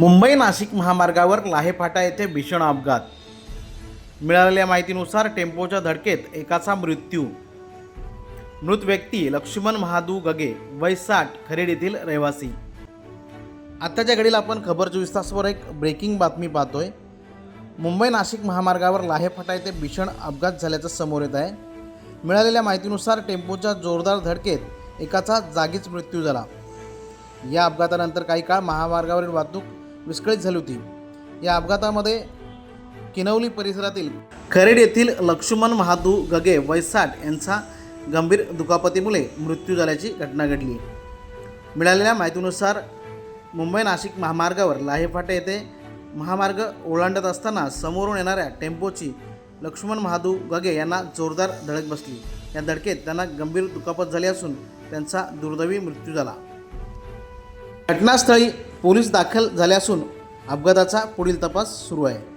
मुंबई नाशिक महामार्गावर लाहेफाटा येथे भीषण अपघात. मिळालेल्या माहितीनुसार टेम्पोच्या धडकेत एकाचा मृत्यू. मृत व्यक्ती लक्ष्मण महादू गगे वय साठ खरेड येथील रहिवासी. आत्ताच्या घडीला आपण खबर चोवीस तासवर एक ब्रेकिंग बातमी पाहतोय. मुंबई नाशिक महामार्गावर लाहेफाटा येथे भीषण अपघात झाल्याचं समोर येत आहे. मिळालेल्या माहितीनुसार टेम्पोच्या जोरदार धडकेत एकाचा जागीच मृत्यू झाला. या अपघातानंतर काही काळ महामार्गावरील वाहतूक विस्कळीत झाली होती. या अपघातामध्ये किनवली परिसरातील खरेड येथील लक्ष्मण महादू गगे वैसाट यांचा गंभीर दुखापतीमुळे मृत्यू झाल्याची घटना घडली. मिळालेल्या माहितीनुसार मुंबई नाशिक महामार्गावर लाहेफाटे येथे महामार्ग ओलांडत असताना समोरून येणाऱ्या टेम्पोची लक्ष्मण महादू गगे यांना जोरदार धडक बसली. या धडकेत त्यांना गंभीर दुखापत झाली असून त्यांचा दुर्दैवी मृत्यू झाला. घटनास्थळी पोलीस दाखल झाले असून अपघाताचा पुढील तपास सुरू आहे.